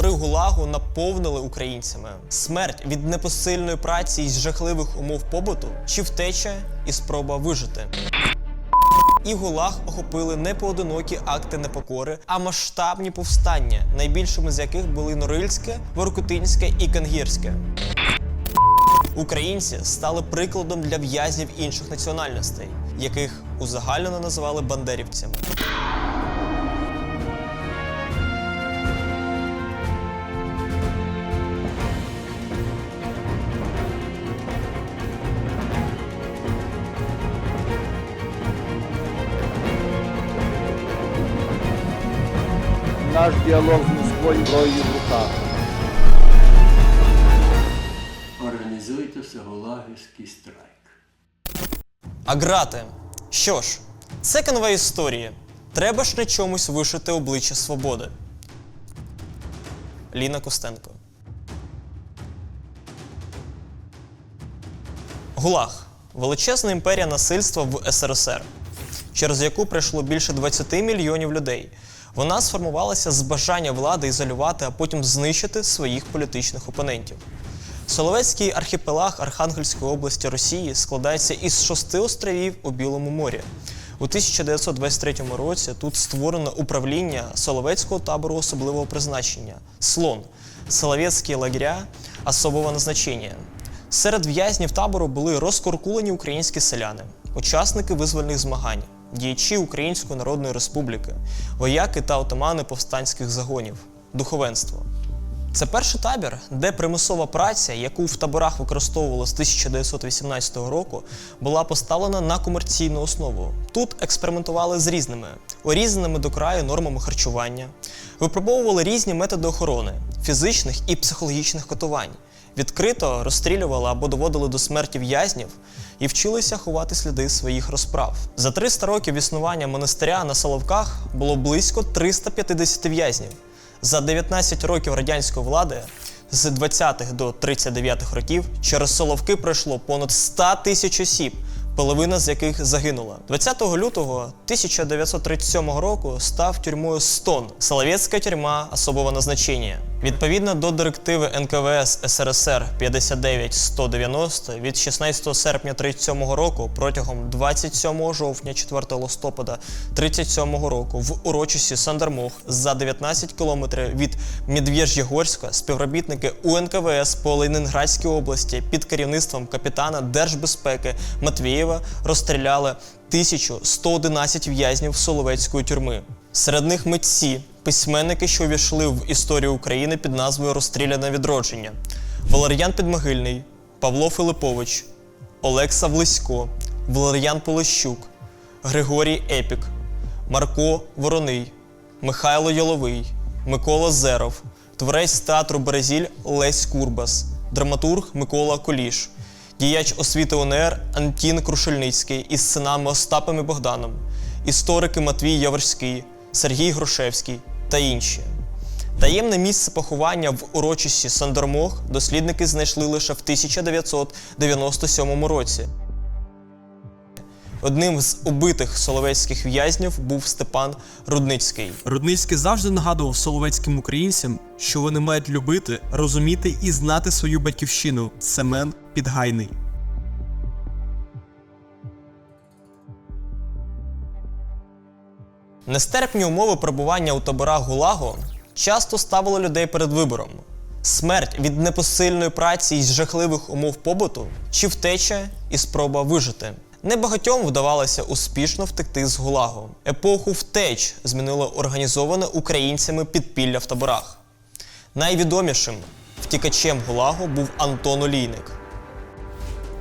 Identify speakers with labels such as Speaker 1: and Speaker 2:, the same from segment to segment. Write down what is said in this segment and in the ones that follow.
Speaker 1: Табори ГУЛАГу наповнили українцями. Смерть від непосильної праці і жахливих умов побуту чи втеча і спроба вижити. І ГУЛАГ охопили не поодинокі акти непокори, а масштабні повстання, найбільшими з яких були Норильське, Воркутинське і Кангірське. Українці стали прикладом для в'язнів інших національностей, яких узагальнено називали бандерівцями.
Speaker 2: Наш діалог з Москвою зброєю в руках.
Speaker 3: Організуйте всеголагівський страйк.
Speaker 1: А грати. Що ж, це конвей історії. Треба ж на чомусь вишити обличчя свободи. Ліна Костенко. ГУЛАГ величезна імперія насильства в СРСР, через яку пройшло більше 20 мільйонів людей. Вона сформувалася з бажання влади ізолювати, а потім знищити своїх політичних опонентів. Соловецький архіпелаг Архангельської області Росії складається із шести островів у Білому морі. У 1923 році тут створено управління Соловецького табору особливого призначення Слон, Соловецькі лагеря особого назначення. Серед в'язнів табору були розкоркулені українські селяни, учасники визвольних змагань, діячі Української Народної Республіки, вояки та отамани повстанських загонів, духовенство. Це перший табір, де примусова праця, яку в таборах використовували з 1918 року, була поставлена на комерційну основу. Тут експериментували з різними, урізаними до краю нормами харчування, випробовували різні методи охорони, фізичних і психологічних катувань, відкрито розстрілювали або доводили до смерті в'язнів і вчилися ховати сліди своїх розправ. За 300 років існування монастиря на Соловках було близько 350 в'язнів. За 19 років радянської влади з 20-х до 39-х років через Соловки пройшло понад 100 тисяч осіб, половина з яких загинула. 20 лютого 1937 року став тюрмою Стон, Соловецька тюрма особого назначення. Відповідно до директиви НКВС СРСР 59190 від 16 серпня 37 року протягом 27 жовтня 4 листопада 37 року в урочисті Сандармох за 19 кілометрів від Медвеж'єгорська співробітники УНКВС по Ленінградській області під керівництвом капітана Держбезпеки Матвієва розстріляли 1111 в'язнів Соловецької тюрми. Серед них митці, письменники, що увійшли в історію України під назвою Розстріляне відродження, Валер'ян Підмогильний, Павло Филипович, Олекса Влисько, Валер'ян Полищук, Григорій Епік, Марко Вороний, Михайло Йоловий, Микола Зеров, творець театру Березіль Лесь Курбас, драматург Микола Коліш, діяч освіти УНР Антін Крушельницький із синами Остапом і Богданом, історики Матвій Яворський, Сергій Грушевський та інші. Таємне місце поховання в урочисті Сандормох дослідники знайшли лише в 1997 році. Одним з убитих соловецьких в'язнів був Степан Рудницький.
Speaker 4: Рудницький завжди нагадував соловецьким українцям, що вони мають любити, розуміти і знати свою батьківщину. Семен Підгайний.
Speaker 1: Нестерпні умови перебування у таборах ГУЛАГу часто ставили людей перед вибором: смерть від непосильної праці і жахливих умов побуту, чи втеча і спроба вижити. Небагатьом вдавалося успішно втекти з ГУЛАГу. Епоху втеч змінило організоване українцями підпілля в таборах. Найвідомішим втікачем ГУЛАГу був Антон Олійник.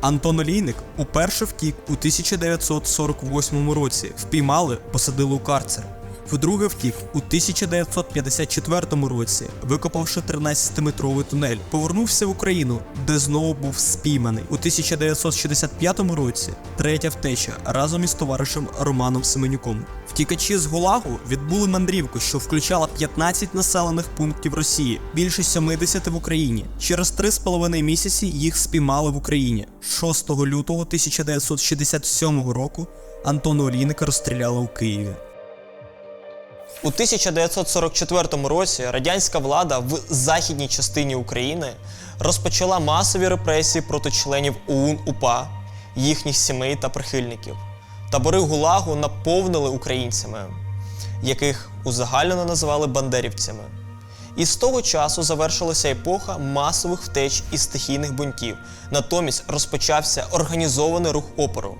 Speaker 4: Антон Олійник уперше втік у 1948 році. Впіймали, посадили у карцер. Вдруге втік у 1954 році, викопавши 13-метровий тунель. Повернувся в Україну, де знову був спійманий. У 1965 році третя втеча разом із товаришем Романом Семенюком. Втікачі з Гулагу відбули мандрівку, що включала 15 населених пунктів Росії, більше 70 в Україні. Через 3,5 місяці їх спіймали в Україні. 6 лютого 1967 року Антона Олійника розстріляли у Києві.
Speaker 1: У 1944 році радянська влада в західній частині України розпочала масові репресії проти членів ОУН УПА, їхніх сімей та прихильників. Табори ГУЛАГу наповнили українцями, яких узагальнено називали бандерівцями. І з того часу завершилася епоха масових втеч і стихійних бунтів. Натомість розпочався організований рух опору.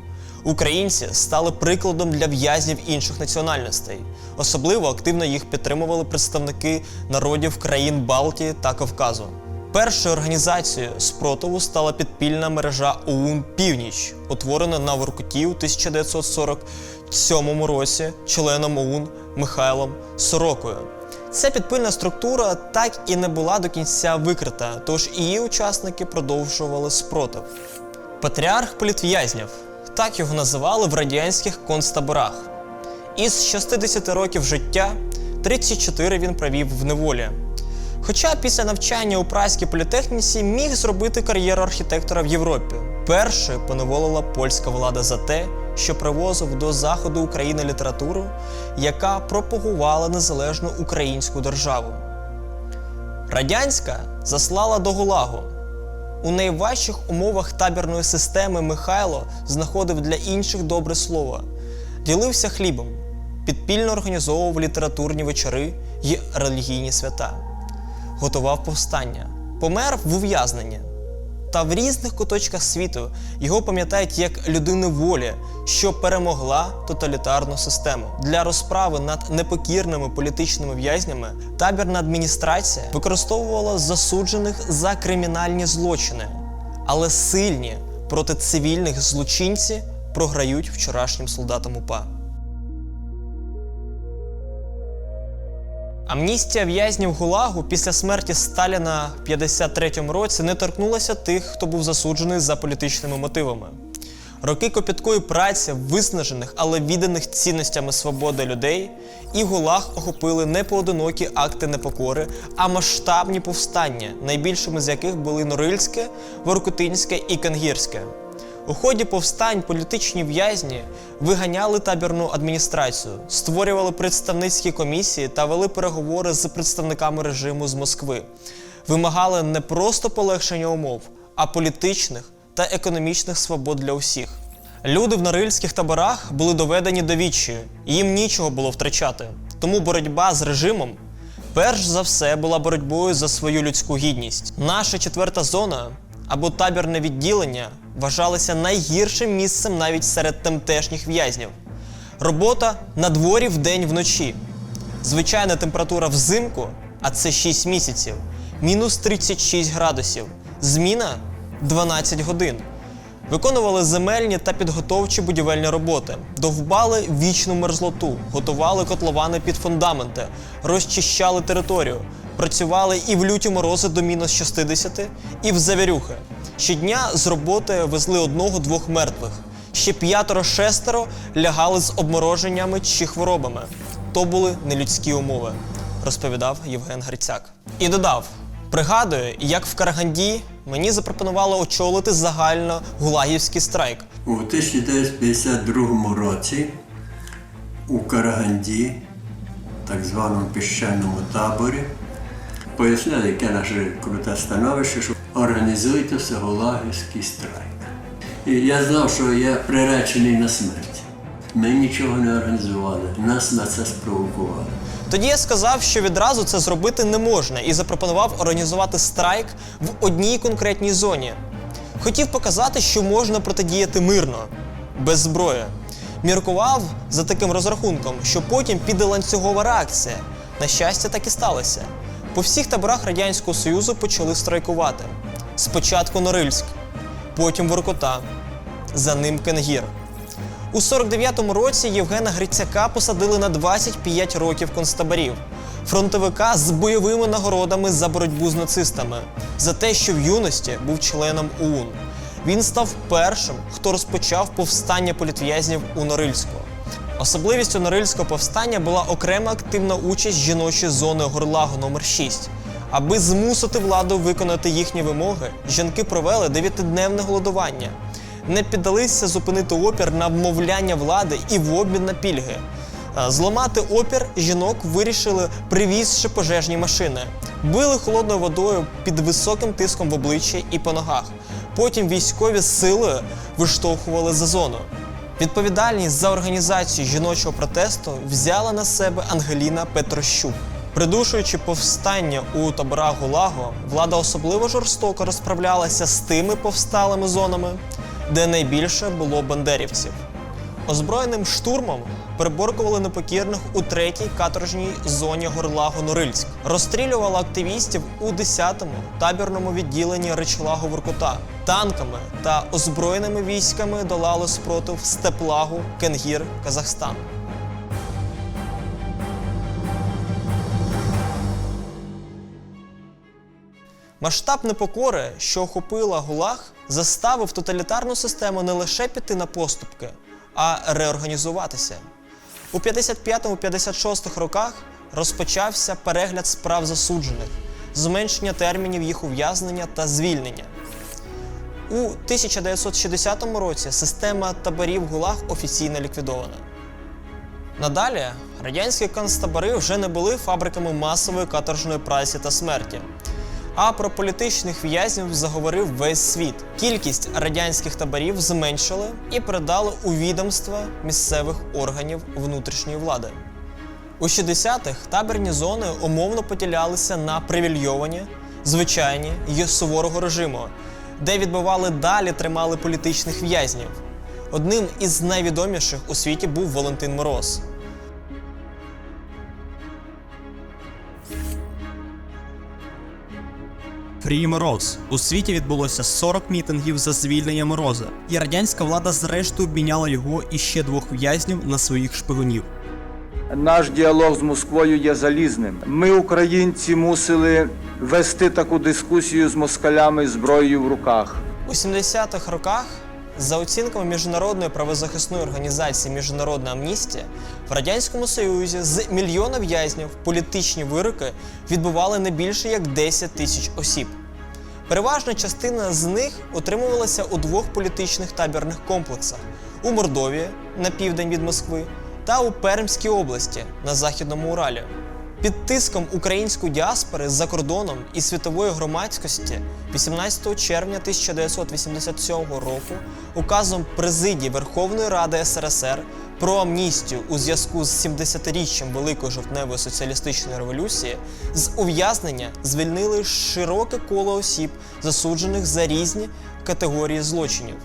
Speaker 1: Українці стали прикладом для в'язнів інших національностей. Особливо активно їх підтримували представники народів країн Балтії та Кавказу. Першою організацією спротиву стала підпільна мережа ОУН Північ, утворена на Воркуті у 1947 році членом ОУН Михайлом Сорокою. Ця підпильна структура так і не була до кінця викрита, тож її учасники продовжували спротив. Патріарх політв'язнів так його називали в радянських концтаборах. Із 60 років життя 34 він провів в неволі. Хоча після навчання у Празькій політехніці міг зробити кар'єру архітектора в Європі. Першою поневолила польська влада за те, що привозив до заходу України літературу, яка пропагувала незалежну українську державу. Радянська заслала до Гулагу. У найважчих умовах табірної системи Михайло знаходив для інших добре слово, ділився хлібом, підпільно організовував літературні вечори й релігійні свята, готував повстання, помер в ув'язненні. Та в різних куточках світу його пам'ятають як людину волі, що перемогла тоталітарну систему. Для розправи над непокірними політичними в'язнями табірна адміністрація використовувала засуджених за кримінальні злочини, але сильні проти цивільних злочинці програють вчорашнім солдатам УПА. Амністія в'язнів ГУЛАГу після смерті Сталіна в 53-му році не торкнулася тих, хто був засуджений за політичними мотивами. Роки копіткої праці виснажених, але відданих цінностями свободи людей і ГУЛАГ охопили не поодинокі акти непокори, а масштабні повстання, найбільшими з яких були Норильське, Воркутинське і Кангірське. У ході повстань політичні в'язні виганяли табірну адміністрацію, створювали представницькі комісії та вели переговори з представниками режиму з Москви. Вимагали не просто полегшення умов, а політичних та економічних свобод для усіх. Люди в норильських таборах були доведені до відчаю, і їм нічого було втрачати. Тому боротьба з режимом перш за все була боротьбою за свою людську гідність. Наша четверта зона або табірне відділення вважалися найгіршим місцем навіть серед тамтешніх в'язнів. Робота на дворі вдень вночі. Звичайна температура взимку, а це 6 місяців, мінус 36 градусів. Зміна 12 годин. Виконували земельні та підготовчі будівельні роботи, довбали вічну мерзлоту, готували котловани під фундаменти, розчищали територію, працювали і в люті морози до мінус 60, і в завірюхи. Щодня з роботи везли одного-двох мертвих. Ще п'ятеро-шестеро лягали з обмороженнями чи хворобами. То були нелюдські умови, розповідав Євген Грицяк. І додав: пригадую, як в Караганді мені запропонували очолити загально гулагівський страйк.
Speaker 3: У 1952 році у Караганді, так званому піщаному таборі, пояснили, яке наше круте становище, що організуйте всеголагівський страйк. І я знав, що я приречений на смерть. Ми нічого не організували, нас на це спровокували.
Speaker 1: Тоді я сказав, що відразу це зробити не можна, і запропонував організувати страйк в одній конкретній зоні. Хотів показати, що можна протидіяти мирно, без зброї. Міркував за таким розрахунком, що потім піде ланцюгова реакція. На щастя, так і сталося. По всіх таборах Радянського Союзу почали страйкувати. Спочатку Норильськ, потім Воркота, за ним Кенгір. У 49-му році Євгена Грицяка посадили на 25 років концтаборів, фронтовика з бойовими нагородами за боротьбу з нацистами, за те, що в юності був членом ОУН. Він став першим, хто розпочав повстання політв'язнів у Норильську. Особливістю Норильського повстання була окрема активна участь жіночої зони Горлагу номер 6 Аби змусити владу виконати їхні вимоги, жінки провели дев'ятидневне голодування не піддалися зупинити опір на вмовляння влади і в обмін на пільги. Е, Зламати опір жінок вирішили, привізши пожежні машини. Били холодною водою під високим тиском в обличчя і по ногах. Потім військові силою виштовхували за зону. Відповідальність за організацію жіночого протесту взяла на себе Ангеліна Петрощук. Придушуючи повстання у таборах Гулагу, влада особливо жорстоко розправлялася з тими повсталими зонами, де найбільше було бандерівців. Озброєним штурмом приборкували непокірних у третій каторжній зоні Горлагу Норильськ. Розстрілювали активістів у 10-му табірному відділенні Речлагу Воркута. Танками та озброєними військами долали спротив Степлагу, Кенгір, Казахстан. Масштаб непокори, що охопила ГУЛАГ, заставив тоталітарну систему не лише піти на поступки, а реорганізуватися. У 55-56 роках розпочався перегляд справ засуджених, зменшення термінів їх ув'язнення та звільнення. У 1960 році система таборів ГУЛАГ офіційно ліквідована. Надалі радянські концтабори вже не були фабриками масової каторжної праці та смерті. А про політичних в'язнів заговорив весь світ. Кількість радянських таборів зменшили і передали у відомства місцевих органів внутрішньої влади. У 60-х табірні зони умовно поділялися на привільйовані, звичайні й суворого режиму, де відбивали далі тримали політичних в'язнів. Одним із найвідоміших у світі був Валентин Мороз.
Speaker 4: Фрій Мороз. У світі відбулося 40 мітингів за звільнення Мороза, і радянська влада зрештою обміняла його і ще двох в'язнів на своїх шпигунів.
Speaker 2: Наш діалог з Москвою є залізним. Ми, українці, мусили вести таку дискусію з москалями зброєю в руках.
Speaker 1: У 70-х роках, за оцінками міжнародної правозахисної організації Міжнародна амністія, в Радянському Союзі з мільйона в'язнів політичні вироки відбували не більше як 10 тисяч осіб. Переважна частина з них отримувалася у двох політичних табірних комплексах у Мордовії на південь від Москви та у Пермській області на Західному Уралі. Під тиском української діаспори за кордоном і світової громадськості 18 червня 1987 року указом президії Верховної Ради СРСР про амністію у зв'язку з 70-річчям Великої жовтневої соціалістичної революції з ув'язнення звільнили широке коло осіб, засуджених за різні категорії злочинів.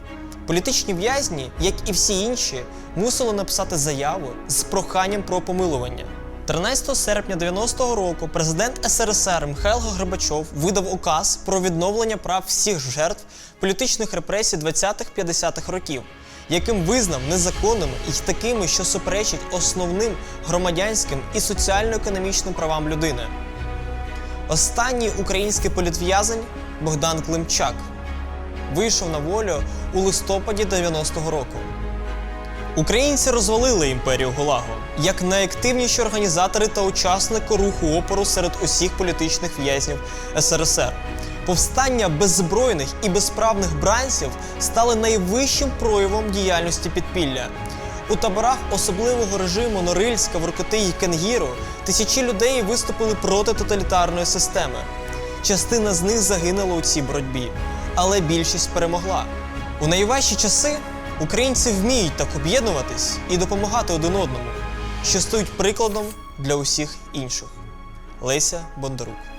Speaker 1: Політичні в'язні, як і всі інші, мусили написати заяву з проханням про помилування. 13 серпня 90-го року президент СРСР Михайло Горбачов видав указ про відновлення прав всіх жертв політичних репресій 20-50-х років, яким визнав незаконними і такими, що суперечать основним громадянським і соціально-економічним правам людини. Останній український політв'язень Богдан Климчак вийшов на волю у листопаді 90-го року. Українці розвалили імперію Гулагу як найактивніші організатори та учасники руху опору серед усіх політичних в'язнів СРСР. Повстання беззбройних і безправних бранців стали найвищим проявом діяльності підпілля. У таборах особливого режиму Норильська, Воркоти і Кенгіру тисячі людей виступили проти тоталітарної системи. Частина з них загинула у цій боротьбі, але більшість перемогла. У найважчі часи українці вміють так об'єднуватись і допомагати один одному, що стають прикладом для усіх інших. Леся Бондарук